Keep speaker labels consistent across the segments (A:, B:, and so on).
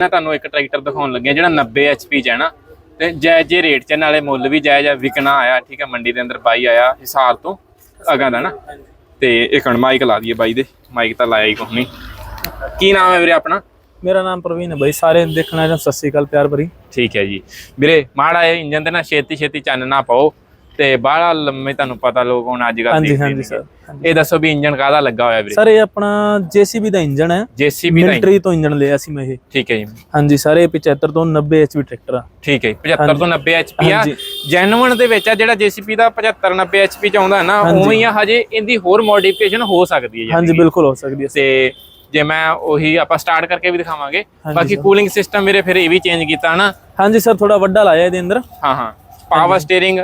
A: ਮੈਂ ਤੁਹਾਨੂੰ ਇੱਕ ਟਰੈਕਟਰ ਦਿਖਾਉਣ ਲੱਗਿਆ ਜਿਹੜਾ 90 HP ਚ ਹੈ ਨਾ ਤੇ ਜਾਇਜ਼ ਜੇ ਰੇਟ ਚ ਨਾਲੇ ਮੁੱਲ ਵੀ ਜਾਇਜ਼ ਆ ਵਿਕਣਾ ਆਇਆ ਠੀਕ ਹੈ ਮੰਡੀ ਦੇ ਅੰਦਰ ਬਾਈ ਆਇਆ ਹਿਸਾਰ ਤੋਂ ਅਗਾਂ ਦਾ ਨਾ। ਤੇ ਇੱਕ ਹਣ ਮਾਈਕ ਲਾ ਦਈਏ ਬਾਈ ਦੇ ਮਾਈਕ ਤਾਂ ਲਾਇਆ ਹੀ ਕੋਈ ਨਹੀਂ। ਕੀ ਨਾਮ ਹੈ ਵੀਰੇ ਆਪਣਾ?
B: ਮੇਰਾ ਨਾਮ ਪ੍ਰਵੀਨ ਹੈ ਬਾਈ ਸਾਰੇ ਦੇਖਣਾ ਜਾਂ ਸਤਿ ਸ੍ਰੀ ਅਕਾਲ ਪਿਆਰ ਭਰੀ।
A: ਠੀਕ ਹੈ ਜੀ। ਵੀਰੇ ਮਾੜਾ ਇਹ ਇੰਜਨ ਤੇ ਨਾ ਛੇਤੀ ਛੇਤੀ ਚੰਨ ਨਾ ਪਾਓ। ਤੇ ਬਾਹਲਾ ਲੰਮੇ ਤੁਹਾਨੂੰ ਪਤਾ ਲੋਕ ਹੁਣ ਅੱਜ ਕੱਲ੍ਹ
B: ਹਾਂਜੀ ਹਾਂਜੀ। ਸਰ।
A: ਇਹ ਦੱਸੋ ਵੀ ਇੰਜਨ ਕਾਹਦਾ ਲੱਗਾ ਹੋਇਆ ਵੀਰੇ?
B: ਸਰ ਇਹ ਆਪਣਾ ਜੀਸੀਬੀ ਦਾ ਇੰਜਨ ਹੈ।
A: ਜੀਸੀਬੀ ਦਾ?
B: ਮਿਲਟਰੀ ਤੋਂ ਇੰਜਨ ਲਿਆ ਸੀ ਮੈਂ ਇਹ।
A: ਠੀਕ ਹੈ ਜੀ।
B: ਹਾਂਜੀ ਸਰ ਇਹ 75 ਤੋਂ 90 ਐਚਪੀ ਟਰੈਕਟਰ ਆ।
A: ਠੀਕ ਹੈ ਜੀ, 75 ਤੋਂ 90 HP ਆ। ਜੈਨੂਇਨ ਦੇ ਵਿੱਚ ਆ ਜਿਹੜਾ JCP ਦਾ 75 90 HP ਚ ਆਉਂਦਾ ਨਾ ਉਵੇਂ ਹੀ ਆ ਹਜੇ ਇਹਦੀ ਹੋਰ ਮੋਡੀਫਿਕੇਸ਼ਨ ਹੋ ਸਕਦੀ ਹੈ ਜੀ
B: ਹਾਂਜੀ ਬਿਲਕੁਲ ਹੋ ਸਕਦੀ ਹੈ
A: ਤੇ ਜੇ ਮੈਂ ਉਹੀ ਆਪਾਂ ਸਟਾਰਟ ਕਰਕੇ ਵੀ ਦਿਖਾਵਾਂਗੇ। ਬਾਕੀ ਕੂਲਿੰਗ ਸਿਸਟਮ ਮੇਰੇ ਫਿਰ ਇਹ ਵੀ ਚੇਂਜ ਕੀਤਾ ਨਾ
B: ਹਾਂਜੀ ਸਰ ਥੋੜਾ ਵੱਡਾ ਲਾਇਆ ਇਹਦੇ ਅੰਦਰ।
A: ਹਾਂ ਹਾਂ। ਪਾਵਰ ਸਟੀਅਰਿੰਗ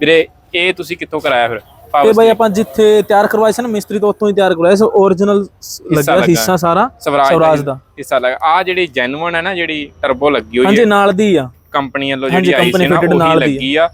A: ਵੀਰੇ ਇਹ ਤੁਸੀਂ ਕਿੱਥੋਂ ਕਰਾਇਆ ਫਿਰ?
B: ਤੇ ਬਾਈ ਆਪਾਂ ਜਿੱਥੇ ਤਿਆਰ ਕਰਵਾਇਆ ਸੀ ਨਾ ਮਿਸਤਰੀ ਤੋਂ ਉੱਥੋਂ ਹੀ ਤਿਆਰ ਕਰਵਾਇਆ ਸੀ origignal ਲੱਗਿਆ
A: ਲੱਗਾ।
B: ਹਿੱਸਾ ਸਾਰਾ
A: ਸਵਰਾਜ
B: ਦਾ
A: ਹਿੱਸਾ ਲੱਗਾ। ਆ ਜਿਹੜੀ ਜੈਨੂਇਨ ਹੈ ਨਾ ਜਿਹੜੀ ਟਰਬੋ ਲੱਗੀ ਹੋਈ
B: ਹਾਂਜੀ
A: ਹੈ।
B: ਨਾਲ ਦੀ ਆ।
A: ਕੰਪਨੀ ਵੱਲੋਂ
B: ਹਾਂਜੀ,
A: ਜਿਹੜੀ ਆਈ ਸੀ ਨਾ ਉਹੀ
B: ਨਾਲ ਦੀ ਹੈ।
A: ਲੱਗੀ ਆ।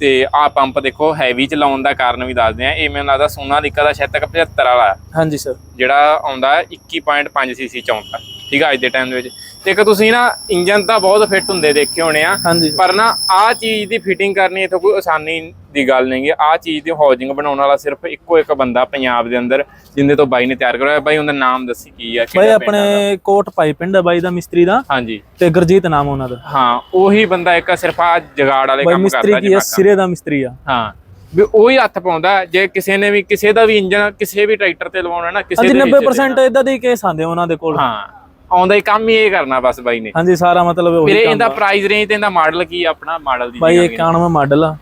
A: ਤੇ ਆ ਪੰਪ ਦੇਖੋ ਹੈਵੀ ਚਲਾਉਣ ਦਾ ਕਾਰਨ ਵੀ ਦੱਸਦੇ ਆ ਇਹ ਮੈਨੂੰ ਲੱਗਦਾ ਸੋਨਾਲੀਕਾ ਦਾ ਸ਼ਾਇਦ ਤੱਕ 75 ਵਾਲਾ
B: ਹਾਂਜੀ ਸਰ
A: ਜਿਹੜਾ ਆਉਂਦਾ 21.5 ਸੀਸੀ ਚ ਆਉਂਦਾ ਠੀਕ ਆ ਅੱਜ ਦੇ ਟਾਈਮ ਦੇ ਵਿੱਚ। ਤੇ ਇੱਕ ਤੁਸੀਂ ਨਾ ਇੰਜਨ ਤਾਂ ਬਹੁਤ ਫਿੱਟ ਹੁੰਦੇ ਦੇਖੇ ਹੋਣੇ ਆ
B: ਹਾਂਜੀ।
A: ਪਰ ਨਾ ਆ ਚੀਜ਼ ਦੀ ਫਿਟਿੰਗ ਕਰਨੀ ਇੱਥੇ ਕੋਈ ਆਸਾਨੀ ਦੀ ਗੱਲ ਨਹੀਂ ਹੈ ਆ ਚੀਜ਼ ਦੀ ਹਾਊਸਿੰਗ ਬਣਾਉਣ ਵਾਲਾ ਸਿਰਫ ਇੱਕੋ ਇੱਕ ਬੰਦਾ ਪੰਜਾਬ ਦੇ ਅੰਦਰ ਜਿੰਦੇ ਤੋਂ ਬਾਈ ਨੇ ਤਿਆਰ ਕਰਵਾਇਆ ਬਾਈ ਉਹਦਾ ਨਾਮ ਦੱਸੀ ਕੀ ਆ
B: ਬਾਈ
A: ਕਿਹੜਾ ਪਿੰਡ ਆ?
B: ਆਪਣੇ ਕੋਟ ਪਾਈ ਪਿੰਡ ਆ ਬਾਈ ਦਾ ਮਿਸਤਰੀ ਦਾ।
A: ਹਾਂਜੀ।
B: ਤੇ ਗੁਰਜੀਤ ਨਾਮ ਉਹਨਾਂ ਦਾ।
A: ਹਾਂ ਉਹੀ ਬੰਦਾ ਇੱਕ ਸਿਰਫ ਆ ਜਗਾੜ ਵਾਲੇ
B: ਬਾਈ
A: ਕੰਮ
B: ਮਿਸਤਰੀ
A: ਕਰਦਾ
B: ਕੀ ਆ। ਸਿਰੇ ਦਾ ਮਿਸਤਰੀ ਆ।
A: ਹਾਂ ਵੀ ਉਹੀ ਹੱਥ ਪਾਉਂਦਾ ਜੇ ਕਿਸੇ ਨੇ ਵੀ ਕਿਸੇ ਦਾ ਵੀ ਇੰਜਨ ਕਿਸੇ ਵੀ ਟਰੈਕਟਰ ਤੇ ਲਵਾਉਣਾ ਨਾ ਕਿਸੇ
B: ਹਾਂਜੀ
A: ਦੇ ਵਿੱਚ
B: 90% ਇਦਾਂ ਦੇ ਹੀ ਕੇਸ ਆਂਦੇ ਉਹਨਾਂ ਦੇ ਕੋਲ।
A: ਹਾਂ। ਆਉਂਦਾ ਹੀ ਕੰਮ ਹੀ ਇਹ ਕਰਨਾ ਬਸ ਬਾਈ ਨੇ।
B: ਹਾਂਜੀ ਸਾਰਾ ਮਤਲਬ ਉਹੀ
A: ਵੀਰੇ
B: ਕੰਮ
A: ਇਹਦਾ
B: ਆ।
A: ਪ੍ਰਾਈਸ ਰੇਂਜ ਤੇ ਇਹਦਾ ਮਾਡਲ ਕੀ ਆ ਆਪਣਾ? ਮਾਡਲ ਦੀ
B: ਬਾਈ
A: ਜਗ੍ਹਾ
B: ਇਹ
A: ਵੀ।
B: 91 ਮਾਡਲ ਆ।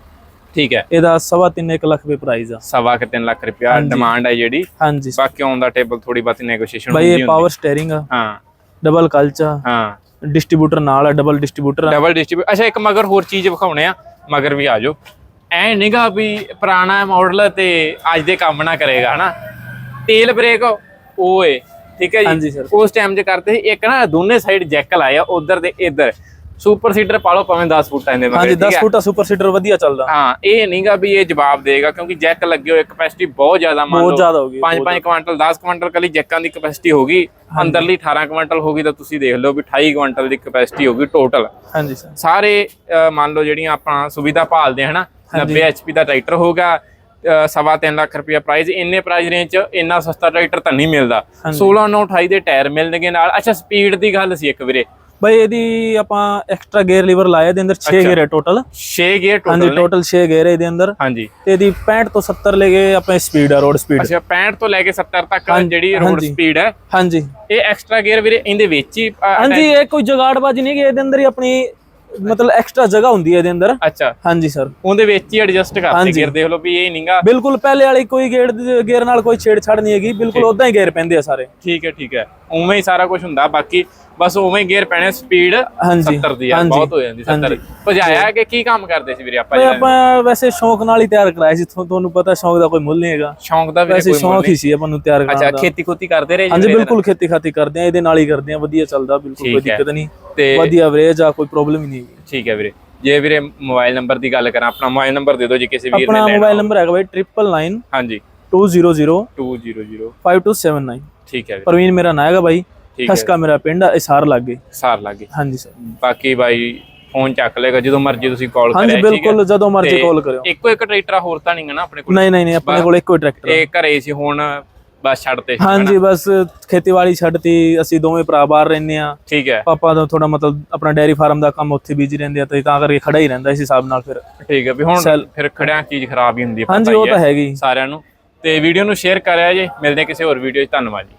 A: ਠੀਕ ਹੈ।
B: ਇਹਦਾ ਸਵਾ ਤਿੰਨ ਇੱਕ ਲੱਖ ਰੁਪਏ ਪ੍ਰਾਈਸ ਆ।
A: ਸਵਾ ਕਿ 3 ਲੱਖ ਰੁਪਿਆ ਡਿਮਾਂਡ ਹੈ ਜਿਹੜੀ।
B: ਹਾਂਜੀ।
A: ਬਾਕੀ ਆਨ ਦਾ ਟੇਬਲ ਥੋੜੀ ਬਾਤੀ ਨੈਗੋਸ਼ੀਏਸ਼ਨ
B: ਬਾਈ ਇਹ ਪਾਵਰ ਸਟੀਅਰਿੰਗ ਆ।
A: ਹਾਂ।
B: ਡਬਲ ਕਲਚਾ
A: ਹਾਂ।
B: ਡਿਸਟ੍ਰੀਬਿਊਟਰ ਨਾਲ ਆ ਡਬਲ ਡਿਸਟ੍ਰੀਬਿਊਟਰ ਆ।
A: ਡਬਲ ਡਿਸਟ੍ਰੀਬਿਊਟ ਅੱਛਾ ਇੱਕ ਮਗਰ ਹੋਰ ਚੀਜ਼ ਵਿਖਾਉਣੇ ਆ ਮਗਰ ਵੀ ਆ ਜਾਓ। ਐ ਨਿਗਾ ਵੀ ਪੁਰਾਣਾ ਮਾਡਲ ਤੇ ਅੱਜ ਦੇ ਕੰਮ ਨਾ ਕਰੇਗਾ ਹਨਾ? ਤੇਲ ਬ੍ਰੇਕ ਓਏ। ਠੀਕ ਹੈ
B: ਹਾਂਜੀ
A: ਜੀ। ਉਸ ਟਾਈਮ 'ਚ ਕਰਦੇ ਸੀ ਇੱਕ ਨਾ ਦੋਨੇ ਸਾਈਡ ਜੈਕ ਲਾਇਆ ਉਧਰ ਤੇ ਇੱਧਰ। ਸੁਪਰ ਸੀਡਰ ਪਾ ਲਓ ਭਾਵੇਂ 10 ਫੁੱਟ ਆਂਦੇ
B: ਹਾਂਜੀ
A: ਮਗਰ
B: 10 ਫੁੱਟ ਸੁਪਰ ਸੀਟਰ ਵਧੀਆ ਚੱਲਦਾ।
A: ਹਾਂ ਇਹ ਨਹੀਂਗਾ ਵੀ ਇਹ ਜਵਾਬ ਦੇਗਾ ਕਿਉਂਕਿ ਜੈਕ ਲੱਗੇ ਹੋਏ ਕਪੈਸਿਟੀ ਬਹੁਤ ਜ਼ਿਆਦਾ ਮੰਨ
B: ਬਹੁਤ
A: ਲਓ।
B: ਜ਼ਿਆਦਾ ਹੋ ਗਈ
A: 5-5 ਕੁਆਂਟਲ 10 ਕੁਆਂਟਲ ਕਲੀ ਜੈਕਾਂ ਦੀ ਕਪੈਸਿਟੀ ਹੋਗੀ ਅੰਦਰਲੀ 18 ਕੁਆਂਟਲ ਹੋਗੀ ਤਾਂ ਤੁਸੀਂ ਦੇਖ ਲਓ ਵੀ 28 ਕੁਆਂਟਲ ਦੀ ਕਪੈਸਿਟੀ ਹੋਗੀ ਟੋਟਲ
B: ਹਾਂਜੀ ਸਰ
A: ਸਾਰੇ ਮੰਨ ਲਓ ਜਿਹੜੀਆਂ ਆਪਾਂ ਸੁਵਿਧਾ ਭਾਲਦੇ ਹਨਾ? 90 HP ਦਾ ਟਰੈਕਟਰ ਹੋਗਾ ਸਵਾ ਤਿੰਨ ਲੱਖ ਰੁਪਇਆ ਪ੍ਰਾਈਸ ਇੰਨੇ ਪ੍ਰਾਈਸ ਰੇਂਜ ਚ ਇੰਨਾ ਸਸਤਾ ਟਰੈਕਟਰ ਤਾਂ ਨਹੀਂ ਮਿਲਦਾ। 16 9 28 ਦੇ ਟਾਇਰ ਮਿਲਣਗੇ ਨਾਲ। ਅੱਛਾ ਸਪੀਡ ਦੀ ਗੱਲ ਸੀ ਇੱਕ ਵੀਰੇ।
B: ਬਾਈ ਇਹਦੀ ਆਪਾਂ ਐਕਸਟਰਾ ਗੇਅਰ ਲੀਵਰ ਲਾਇਆ ਇਹਦੇ ਅੰਦਰ 6 ਗੇਅਰ ਹੈ ਟੋਟਲ
A: 6 ਗੇਅਰ
B: ਹਾਂਜੀ
A: ਟੋਟਲ ਨੇ।
B: ਟੋਟਲ 6 ਗੇਅਰ ਹੈ ਇਹਦੇ ਅੰਦਰ।
A: ਹਾਂਜੀ।
B: ਤੇ ਇਹਦੀ 65 ਤੋਂ 70 ਲੈ ਕੇ ਆਪਣੇ ਸਪੀਡ ਆ ਰੋਡ ਸਪੀਡ
A: ਅੱਛਾ 65 ਤੋਂ ਲੈ ਕੇ 70 ਤੱਕ
B: ਹਾਂਜੀ,
A: ਜਿਹੜੀ ਰੋਡ
B: ਹਾਂਜੀ।
A: ਸਪੀਡ ਹੈ।
B: ਹਾਂਜੀ।
A: ਇਹ ਐਕਸਟਰਾ ਗੇਅਰ ਵੀਰੇ ਇਹਦੇ ਵਿੱਚ ਹੀ
B: ਹਾਂਜੀ ਇਹ ਕੋਈ ਜਗਾੜਬਾਜੀ ਨਹੀਂ ਕਿ ਇਹਦੇ ਅੰਦਰ ਹੀ ਆਪਣੀ ਮਤਲਬ ਐਕਸਟਰਾ ਜਗ੍ਹਾ ਹੁੰਦੀ ਹੈ ਇਹਦੇ ਅੰਦਰ।
A: ਅੱਛਾ।
B: ਹਾਂਜੀ ਸਰ
A: ਉਹਦੇ ਵਿੱਚ ਹੀ ਐਡਜਸਟ ਕਰਦੇ। ਗੇਅਰ ਦੇਖ ਲਓ ਵੀ ਇਹ ਨਹੀਂਗਾ
B: ਬਿਲਕੁਲ ਪਹਿਲੇ ਵਾਲੀ ਕੋਈ ਗੇਅਰ ਗੇਅਰ ਨਾਲ ਕੋਈ ਛੇੜਛਾੜ ਨਹੀਂ ਹੈਗੀ। ਬਿਲਕੁਲ ਉਦਾਂ ਹੀ ਗੇਅਰ ਪੈਂਦੇ ਆ ਸਾਰੇ।
A: ਠੀਕ ਹੈ ਠੀਕ ਹੈ। ਉਵੇਂ ਹੀ ਸਾਰਾ ਕੁਝ ਹੁੰਦਾ। ਬਾਕੀ ਬਸ ਉਵੇਂ ਗੇਅਰ ਪੈਣੇ ਸਪੀਡ
B: ਹਾਂਜੀ
A: 70 ਦੀ ਆ ਬਹੁਤ ਹੋ ਜਾਂਦੀ 70 ਭਜਾਇਆ ਕਿ ਕੀ ਕੰਮ ਕਰਦੇ ਸੀ ਵੀਰੇ ਆਪਾਂ ਜਿਹੜਾ?
B: ਆਪਾਂ ਵੈਸੇ ਸ਼ੌਂਕ ਨਾਲ ਹੀ ਤਿਆਰ ਕਰਾਇਆ ਸੀ ਤੁਹਾਨੂੰ ਪਤਾ ਸ਼ੌਂਕ ਦਾ ਕੋਈ ਮੁੱਲ ਨਹੀਂ ਹੈਗਾ।
A: ਸ਼ੌਂਕ ਦਾ ਵੀਰੇ
B: ਵੈਸੇ
A: ਕੋਈ ਮੁੱਲ
B: ਸ਼ੌਂਕ ਹੀ ਸੀ ਆਪਾਂ ਨੂੰ ਤਿਆਰ ਕਰਾਉਣ
A: ਅੱਛਾ
B: ਦਾ।
A: ਖੇਤੀ ਖੁੱਤੀ ਕਰਦੇ ਰਹੇ ਜੀ
B: ਹਾਂਜੀ? ਬਿਲਕੁਲ ਖੇਤੀ ਖਾਤੀ ਕਰਦੇ ਆ ਇਹਦੇ ਨਾਲ ਹੀ ਕਰਦੇ ਆ ਵਧੀਆ ਚੱਲਦਾ ਬਿਲਕੁਲ ਕੋਈ। ਦਿੱਕਤ ਨਹੀਂ।
A: ਤੇ
B: ਵਧੀਆ ਐਵਰੇਜ ਆ ਕੋਈ ਪ੍ਰੋਬਲਮ ਹੀ ਨਹੀਂ
A: ਠੀਕ ਹੈ ਵੀਰੇ। ਜੇ ਵੀਰੇ ਮੋਬਾਈਲ ਨੰਬਰ ਦੀ ਗੱਲ ਕਰਾਂ ਆਪਣਾ ਮੋਬਾਈਲ ਨੰਬਰ ਦੇ ਦਿਓ ਜੀ ਕਿਸੇ ਵੀਰ ਨੇ
B: ਆਪਣਾ
A: ਲੈਣਾ
B: ਮੋਬਾਈਲ ਨੰਬਰ ਹੈਗਾ ਬਾਈ 9999
A: ਹਾਂਜੀ।
B: 200
A: 200
B: 5279
A: ਠੀਕ ਹੈ ਵੀਰੇ।
B: ਪ੍ਰਵੀਨ ਮੇਰਾ ਨਾਂ ਹੈਗਾ ਬਾਈ।
A: ਠੀਕ ਹੈ
B: ਖਸਕਾ ਮੇਰਾ ਪਿੰਡ ਆ ਇਸਾਰ ਲੱਗੇ।
A: ਸਾਰ ਲਾਗੇ।
B: ਹਾਂਜੀ ਸਰ।
A: ਬਾਕੀ ਬਾਈ ਫੋਨ ਚੱਕ ਲੇਗਾ ਜਦੋਂ ਮਰਜ਼ੀ ਤੁਸੀਂ ਕਾਲ ਕਰਿਆ
B: ਹਾਂਜੀ
A: ਠੀਕ ਹੈ?
B: ਬਿਲਕੁਲ ਜਦੋਂ ਮਰਜ਼ੀ
A: ਤੇ
B: ਕਾਲ ਕਰਿਓ।
A: ਇੱਕੋ ਇੱਕ ਟਰੈਕਟਰ ਹੋਰ ਤਾਂ ਨਹੀਂ ਗਾ ਨਾ ਆਪਣੇ ਕੋਲ?
B: ਨਹੀਂ ਨਹੀਂ ਨਹੀਂ ਆਪਣੇ ਕੋਲ ਇੱਕੋ ਹੀ ਟਰੈਕਟਰ
A: ਇਹ ਘਰੇ ਸੀ ਹੁਣ ਬਸ ਛੱਡਤੇ ਸੀ,
B: ਹਾਂਜੀ ਬਸ ਖੇਤੀਬਾੜੀ ਛੱਡਤੀ ਅਸੀਂ ਦੋਵੇਂ ਭਰਾ ਬਾਹਰ ਰਹਿੰਦੇ ਆ
A: ਠੀਕ ਹੈ।
B: ਪਾਪਾ ਦਾ ਥੋੜਾ ਮਤਲਬ ਆਪਣਾ ਡੈਰੀ ਫਾਰਮ ਦਾ ਕੰਮ ਉੱਥੇ ਬਿਜ਼ੀ ਰਹਿੰਦੇ ਆ ਤੇ ਤਾਂ ਕਰਕੇ ਖੜਾ ਹੀ ਰਹਿੰਦਾ ਇਸ ਹਿਸਾਬ ਨਾਲ ਫਿਰ।
A: ਠੀਕ ਹੈ ਵੀ ਹੁਣ ਫਿਰ ਖੜਿਆਂ ਚੀਜ਼ ਖਰਾਬ ਹੀ ਹੁੰਦੀ ਹੈ
B: ਹਾਂਜੀ
A: ਪਤਾ
B: ਉਹ
A: ਹੀ
B: ਤਾਂ
A: ਹੈ।
B: ਹੈਗੀ।
A: ਸਾਰਿਆਂ ਨੂੰ। ਤੇ ਵੀਡੀਓ ਨੂੰ ਸ਼ੇਅਰ ਕਰਿਆ ਜੇ ਮਿਲਦੇ ਹਾਂ ਕਿਸੇ ਹੋਰ ਵੀਡੀਓ 'ਚ ਧੰਨਵਾਦ ਜੀ।